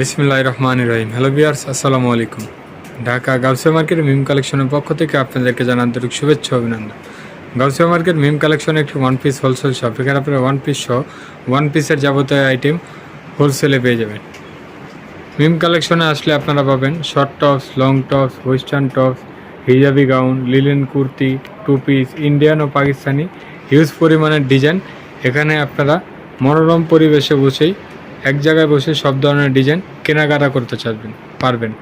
বিসমিল্লাহ রহমান রহিম হ্যালো বিয়ার্স আসসালামু আলাইকুম। ঢাকা গাউসিয়া মার্কেট মিম কালেকশনের পক্ষ থেকে আপনাদেরকে জানান আন্তরিক শুভেচ্ছা অভিনন্দন। গাউসিয়া মার্কেট মিম কালেকশন একটি ওয়ান পিস হোলসেল শপ এখানে আপনারা ওয়ান পিস সহ ওয়ান পিসের যাবতীয় আইটেম হোলসেলে পেয়ে যাবেন। মিম কালেকশনে আসলে আপনারা পাবেন short tops long tops western tops hijabi gown linen kurti two piece Indian ও পাকিস্তানি হিউজ পরিমাণের ডিজাইন এখানে আপনারা মনোরম পরিবেশে বসেই এক জায়গায় বসে সব ধরনের ডিজাইন কেনাকাটা করতে চাইবেন, পারবেন।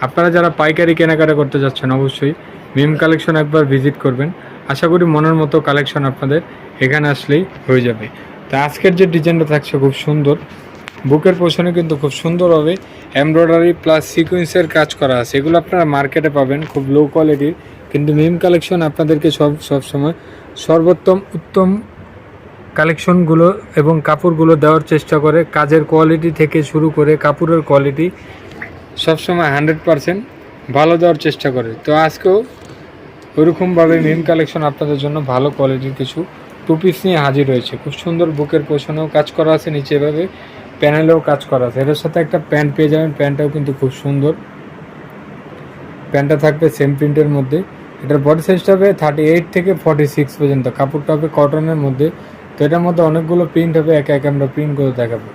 আপনারা যারা পাইকারি কেনাকাটা করতে যাচ্ছেন, অবশ্যই মিম কালেকশন একবার ভিজিট করবেন। আশা করি মনের মতো কালেকশন আপনাদের এখানে আসলেই হয়ে যাবে। তা আজকের যে ডিজাইনটা থাকছে খুব সুন্দর। বুকের পোষণে কিন্তু খুব সুন্দরভাবে এমব্রয়ডারি প্লাস সিকোয়েন্সের কাজ করা আছে। এগুলো আপনারা মার্কেটে পাবেন, খুব লো কোয়ালিটির কিন্তু মিম কালেকশন আপনাদেরকে সব, সবসময় সর্বোত্তম, উত্তম কালেকশনগুলো এবং কাপড়গুলো দেওয়ার চেষ্টা করে, কাজের কোয়ালিটি থেকে শুরু করে কাপড়ের কোয়ালিটি সবসময় হান্ড্রেড পারসেন্ট ভালো দেওয়ার চেষ্টা করে। তো আজকেও ওইরকমভাবে মিম কালেকশন আপনাদের জন্য ভালো কোয়ালিটির কিছু টু পিস নিয়ে হাজির হয়েছে। খুব সুন্দর বুকের পোষণেও কাজ করা আছে, নিচে এভাবে প্যানেলেও কাজ করা আছে। এটার সাথে একটা প্যান্ট পেয়ে যাবেন, প্যান্টটাও কিন্তু খুব সুন্দর। প্যান্টটা থাকবে সেম প্রিন্টের মধ্যে। এটার বডি সাইজটা হবে থার্টি এইট থেকে ফর্টি সিক্স পর্যন্ত। কাপড়টা হবে কটনের মধ্যে। এটার মধ্যে অনেকগুলো প্রিন্ট হবে, একে একে আমরা প্রিন্ট করে দেখাবো।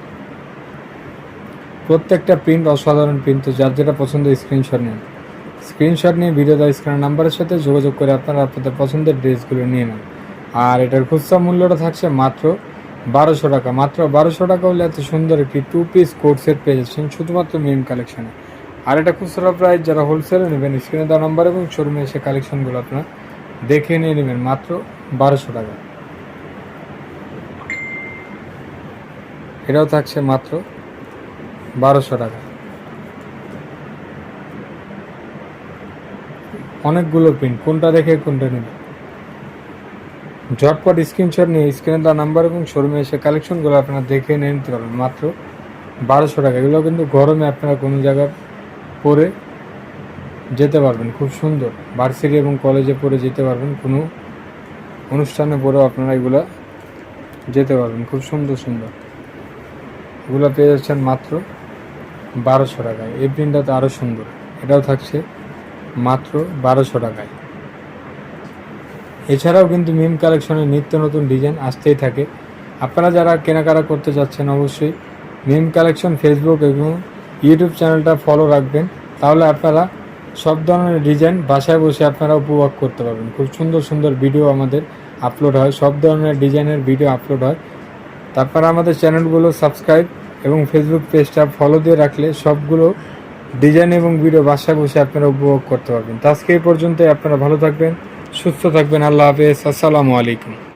প্রত্যেকটা প্রিন্ট অসাধারণ প্রিন্ট তো যার যেটা পছন্দ স্ক্রিনশট নিন। স্ক্রিনশট নিয়ে ভিডিও দেওয়া স্ক্রিনের নাম্বারের সাথে যোগাযোগ করে আপনারা আপনাদের পছন্দের ড্রেসগুলো নিয়ে নেন। আর এটার খুচরা মূল্যটা থাকছে মাত্র বারোশো টাকা। মাত্র বারোশো টাকা হলে এত সুন্দর একটি টু পিস কোট সেট পেয়ে যাচ্ছেন শুধুমাত্র মিম কালেকশনে আর এটা খুচরা প্রাইস যারা হোলসেলে নেবেন স্ক্রিনে দেওয়া নাম্বার এবং শোরুমে এসে কালেকশনগুলো আপনারা দেখে নিয়ে নেবেন মাত্র বারোশো টাকা। এটাও থাকছে মাত্র বারোশো টাকা। অনেকগুলো প্রিন্ট কোনটা দেখে কোনটা নেবে? ঝটপট স্ক্রিনশট নিয়ে স্ক্রিনে দেওয়া নাম্বার এবং শোরুমে এসে কালেকশনগুলো আপনারা দেখে নিয়ে নিতে পারবেন। মাত্র বারোশো টাকা। এগুলো কিন্তু গরমে আপনারা কোনো জায়গায় পরে যেতে পারবেন। খুব সুন্দর। ভার্সিটি এবং কলেজে পরে যেতে পারবেন। কোনো অনুষ্ঠানে পরেও আপনারা এগুলো যেতে পারবেন। খুব সুন্দর সুন্দর। এগুলো পেয়ে যাচ্ছেন মাত্র বারোশো টাকায়। এই প্রিন্টটা তো আরও সুন্দর। এটাও থাকছে মাত্র বারোশো টাকায়। এছাড়াও কিন্তু মিম কালেকশনের নিত্য নতুন ডিজাইন আসতেই থাকে। আপনারা যারা কেনাকাটা করতে যাচ্ছেন অবশ্যই মিম কালেকশন ফেসবুক এবং ইউটিউব চ্যানেলটা ফলো রাখবেন। তাহলে আপনারা সব ধরনের ডিজাইন বাসায় বসে আপনারা উপভোগ করতে পারবেন। খুব সুন্দর সুন্দর ভিডিও আমাদের আপলোড হয়। সব ধরনের ডিজাইনের ভিডিও আপলোড হয়। তারপর আমাদের চ্যানেলগুলো সাবস্ক্রাইব এবং ফেসবুক পেজটা ফলো দিয়ে রাখলে সবগুলো ডিজাইন এবং ভিডিও বাসায় বসে আপনারা উপভোগ করতে পারবেন। তো আজকে এই পর্যন্ত আপনারা ভালো থাকবেন, সুস্থ থাকবেন, আল্লাহ হাফেজ, আসসালামু আলাইকুম।